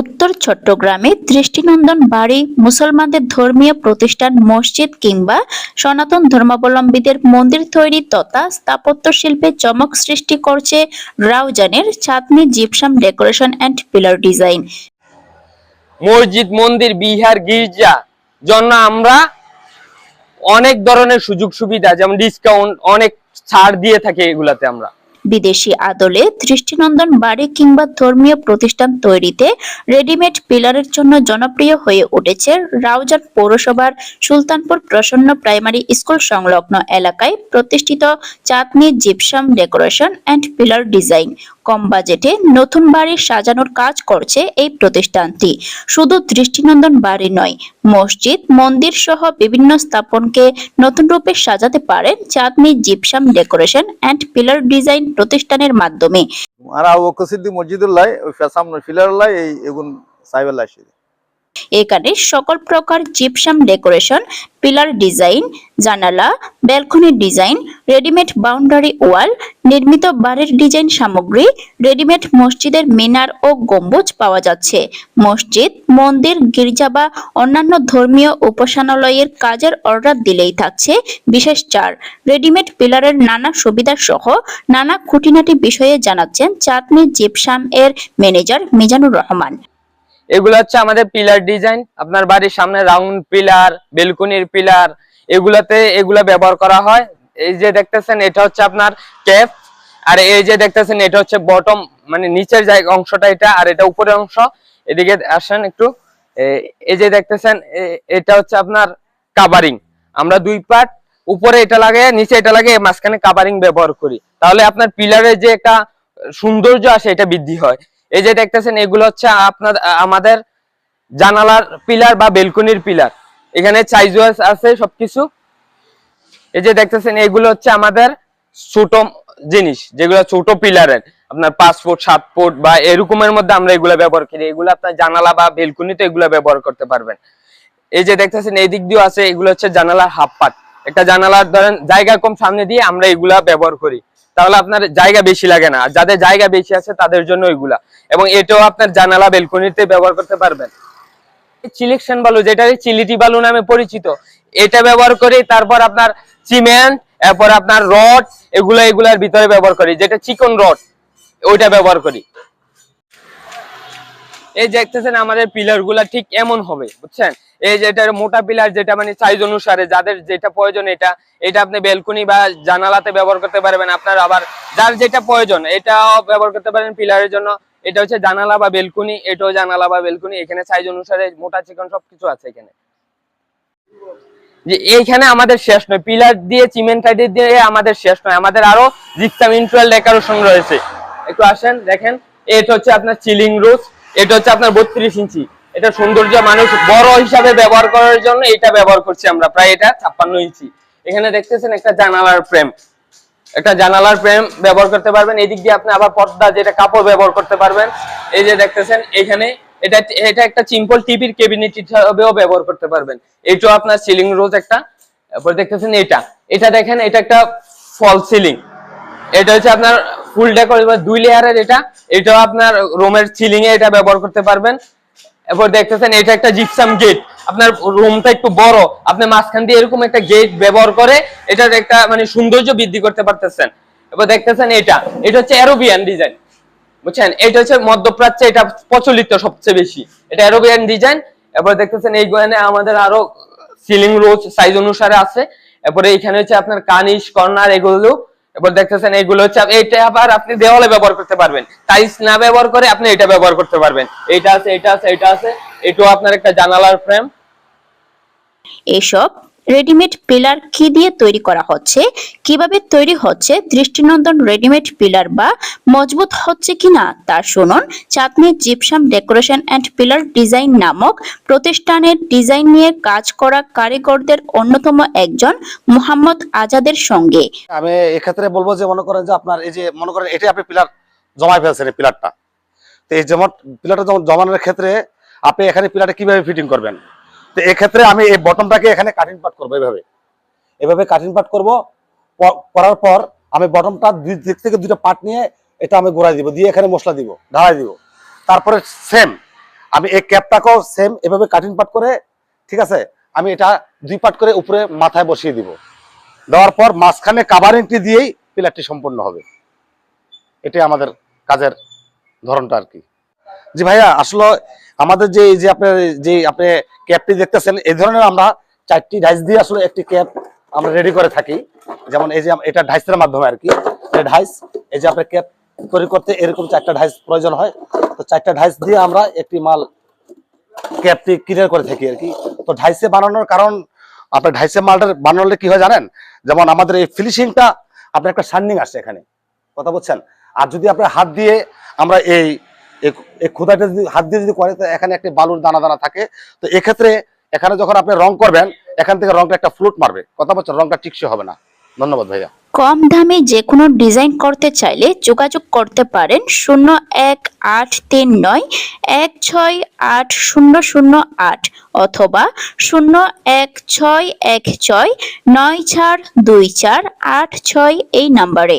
উত্তর চট্টগ্রামে দৃষ্টিনন্দন বাড়ি, মুসলমানদের ধর্মীয় প্রতিষ্ঠান, মসজিদ কিংবা সনাতন ধর্মাবলম্বীদের মন্দির তৈরি তথা স্থাপত্য শিল্পে চমক সৃষ্টি করছে রাউজানের Chandni gypsum decoration and pillar design. মসজিদ, মন্দির, বিহার, গির্জা, জন্য আমরা অনেক ধরনের সুযোগ সুবিধা যেমন ডিসকাউন্ট অনেক ছাড় দিয়ে থাকি এগুলাতে আমরা। বিদেশি আদলে দৃষ্টিনন্দন বাড়ি কিংবা ধর্মীয় প্রতিষ্ঠান তৈরিতে রেডিমেড পিলারের জন্য জনপ্রিয় হয়ে উঠেছে রাউজান পৌরসভার সুলতানপুর প্রসন্ন প্রাইমারি স্কুল সংলগ্ন এলাকায় প্রতিষ্ঠিত Chandni gypsum decoration and pillar design. কম বাজেটে নতুন বাড়ি সাজানোর কাজ করছে এই প্রতিষ্ঠানটি। শুধু দৃষ্টিনন্দন বাড়ি নয়, মসজিদ, মন্দির সহ বিভিন্ন স্থাপনকে নতুন রূপে সাজাতে পারেন Chandni gypsum decoration and pillar design প্রতিষ্ঠানের মাধ্যমে। আর wo মসজিদুল্লাহ, ওই সামনে ফিলারুল্লাহ এই এগুন সাইবেল আসি এখানে সকল প্রকার জিপসাম ডেকোরেশন পিলার ডিজাইন জানালা balcony design readymade boundary wall নির্মিত বাড়ির ডিজাইন সামগ্রী রেডিমেড মসজিদের মিনার ও গম্বুজ পাওয়া যাচ্ছে। মসজিদ, মন্দির, গির্জা বা অন্যান্য ধর্মীয় উপাসনালয়ের কাজের অর্ডার দিলেই থাকছে বিশেষ চার। রেডিমেড পিলারের নানা সুবিধা সহ নানা খুঁটিনাটি বিষয়ে জানাচ্ছেন চাঁদনি জিপসাম এর ম্যানেজার মিজানুর রহমান। এগুলো হচ্ছে আমাদের পিলার ডিজাইন। আপনার বাড়ির সামনে রাউন্ড পিলার, বেলকুনির পিলার, এগুলাতে এগুলা ব্যবহার করা হয়। এই যে দেখতেছেন, এটা হচ্ছে আপনার ক্যাপ। আর এই যে দেখতেছেন, এটা হচ্ছে বটম মানে নিচের জায়গা অংশটা এটা, আর এটা উপরের অংশ। এদিকে আসেন একটু। এই যে দেখতেছেন এটা হচ্ছে আপনার কাভারিং আমরা দুই পার্ট উপরে এটা লাগে নিচে এটা লাগে মাঝখানে কাভারিং ব্যবহার করি। তাহলে আপনার পিলারের যে একটা সৌন্দর্য আসে, এটা বৃদ্ধি হয়। এই যে দেখতেছেন, এগুলো হচ্ছে আপনার আমাদের জানালার পিলার বা বেলকনির পিলার। এখানে সাইজ আছে সবকিছু। এই যে দেখতেছেন, এগুলো হচ্ছে আমাদের ছোট জিনিস, যেগুলো ছোট পিলারের। আপনার পাঁচ ফুট, সাত ফুট বা এরকমের মধ্যে আমরা এগুলো ব্যবহার করি। এগুলো আপনার জানালা বা বেলকনিতে এগুলো ব্যবহার করতে পারবেন। এই যে দেখতেছেন, এই দিক দিয়েও আছে, এগুলো হচ্ছে জানালার হাফ পাট একটা জানালার ধরেন, জায়গা কম সামনে দিয়ে আমরা এগুলা ব্যবহার করি। তাহলে আপনার জায়গা বেশি লাগে না। যাদের জায়গা বেশি আছে, তাদের জন্য এগুলা এবং এটাও আপনার জানালা বেলকনিতে ব্যবহার করতে পারবেন। চিলেকশন বালু, যেটা চিলিটি বালু নামে পরিচিত, এটা ব্যবহার করি তারপর আপনার সিমেন্ট এরপর আপনার রড এগুলা এগুলার ভিতরে ব্যবহার করি। যেটা চিকন রড ওইটা ব্যবহার করি। এই দেখতেছেন, আমাদের পিলারগুলা ঠিক এমন হবে, বুঝছেন? এই যে এটার মোটা পিলার যেটা মানে সাইজ অনুসারে যাদের যেটা প্রয়োজন এটা এটা আপনি বেলকনি বা জানালাতে ব্যবহার করতে পারবেন। আপনার আবার যার যেটা প্রয়োজন, এটাও ব্যবহার করতে পারেন পিলারের জন্য। এটা হচ্ছে জানালা বা বেলকুনি এটাও জানালা বা বেলকুনি এখানে সাইজ অনুসারে মোটা চিকন সবকিছু আছে এখানে। যে এইখানে আমাদের শেষ নয়, পিলার দিয়ে টাইটের দিয়ে আমাদের শেষ নয়। আমাদের আরও জিপসাম ইন্টুয়াল ডেকোরেশন রয়েছে। একটু আসেন, দেখেন। এটা হচ্ছে আপনার চিলিং রোজ এটা হচ্ছে আপনার বত্রিশ ইঞ্চি। এটা সৌন্দর্য মানুষ বড় হিসাবে ব্যবহার করার জন্য এটা ব্যবহার করছি আমরা, প্রায় এটা ছাপ্পান্ন ইঞ্চি। এখানে দেখতেছেন একটা জানালার ফ্রেম। একটা জানালার ফ্রেম ব্যবহার করতে পারবেন। এদিক দিয়ে আপনি আবার পর্দা যেটা কাপড় ব্যবহার করতে পারবেন। এই যে দেখতেছেন, এখানে এটা এটা একটা সিম্পল টিভির ক্যাবিনেট হিসাবেও ব্যবহার করতে পারবেন। এটাও আপনার সিলিং রোজ একটা। তারপর দেখতেছেন এটা। এটা দেখেন, এটা একটা ফল সিলিং এটা হচ্ছে আপনার ফুল ডেকোর দুই লেয়ারের এটা। এটাও আপনার রুমের সিলিং এ এটা ব্যবহার করতে পারবেন। এরপর দেখতেছেন এটা একটা জিপসাম গেট আপনার রুমটা একটু বড়। আপনি মাঝখান দিয়ে এরকম একটা গেট ব্যবহার করে এটার একটা মানে সৌন্দর্য বৃদ্ধি করতে পারতেছেন। এবার দেখতেছেন এটা। এটা হচ্ছে অ্যারোবিয়ান ডিজাইন বুঝছেন? এটা হচ্ছে মধ্যপ্রাচ্যে এটা প্রচলিত সবচেয়ে বেশি। এটা অ্যারোবিয়ান ডিজাইন এরপর দেখতেছেন এই গোয়ানে আমাদের আরও সিলিং রোজ সাইজ অনুসারে আছে। এরপরে এখানে হচ্ছে আপনার কানিশ কর্নার এগুলো এরপর দেখতেছেন এইগুলো হচ্ছে এইটা আবার আপনি দেওয়ালে ব্যবহার করতে পারবেন। টাইলস না ব্যবহার করে আপনি এটা ব্যবহার করতে পারবেন। এইটা আছে এটা আছে এটা আছে। এটাও আপনার একটা জানালার ফ্রেম এসব রেডিমেড পিলার কি দিয়ে তৈরি করা হচ্ছে? কীভাবে তৈরি হচ্ছে? দৃষ্টিনন্দন রেডিমেড পিলার বা মজবুত হচ্ছে কিনা তা শুনুন। Chandni gypsum decoration and pillar design নামক প্রতিষ্ঠানের ডিজাইন নিয়ে কাজ করা কারিগরদের অন্যতম একজন মোহাম্মদ আজাদের সঙ্গে। আমি এক্ষেত্রে বলব যে মনে করেন যে আপনার এই যে মনে করেন এটাই আপনি পিলার জমায় ফেলছেন এই পিলারটা তো এই যেমন পিলারটা জমানোর ক্ষেত্রে আপনি এখানে পিলারটা কীভাবে ফিটিং করবেন? তো এক্ষেত্রে আমি এই বটমটাকে এখানে কাটিং পাট করব এভাবে। এভাবে কাটিং পাট করব। করার পর আমি বটমটা দুই দিক থেকে দুটো পার্ট নিয়ে এটা আমি গোড়ায় দিব, দিয়ে এখানে মশলা দিব, ঢালাই দিব। তারপরে সেম আমি এই ক্যাপটাকেও সেম এভাবে কাটিং পাট করে, ঠিক আছে? আমি এটা দুই পাট করে উপরে মাথায় বসিয়ে দিব। দেওয়ার পর মাঝখানে কাভারিংটি দিয়েই পিলারটি সম্পূর্ণ হবে। এটাই আমাদের কাজের ধরনটা আর কি। জি ভাইয়া, আসলে আমাদের যে যে আপনার, যে আপনি ক্যাপটি দেখতেছেন, এই ধরনের আমরা চারটি ডাইস দিয়ে আসলে একটি ক্যাপ আমরা রেডি করে থাকি। যেমন এই যে এটা ডাইসের মাধ্যমে আর কি ডাইস, এই যে আপনার ক্যাপ তৈরি করতে এরকম চারটা ডাইস প্রয়োজন হয়। তো চারটা ডাইস দিয়ে আমরা একটি মাল ক্যাপটি ক্লিয়ার করে থাকি আর কি তো ঢাইসে বানানোর কারণ, আপনার ঢাইসে মালটা বানালে কি হয় জানেন? যেমন আমাদের এই ফিনিশিংটা, আপনার একটা শার্নিং আসে এখানে। কথা বলছেন? আর যদি আপনার হাত দিয়ে আমরা এই এই- খোদাটা যদি, হাত দিয়ে যদি করে, তো এখানে একটা বালুর দানা দানা থাকে। তো এক্ষেত্রে এখানে যখন আপনি রং করবেন, এখান থেকে রংটা একটা ফ্লুট মারবে। কথা বলছেন রংটা টিকসই হবে না। ধন্যবাদ ভাইয়া। কম দামে যে কোনো ডিজাইন করতে চাইলে যোগাযোগ করতে পারেন শূন্য এক আট তিন নয়, এক ছয় আট শূন্য শূন্য আট অথবা শূন্য এক ছয় এক ছয়, নয় চার দুই চার আট ছয় এই নাম্বারে।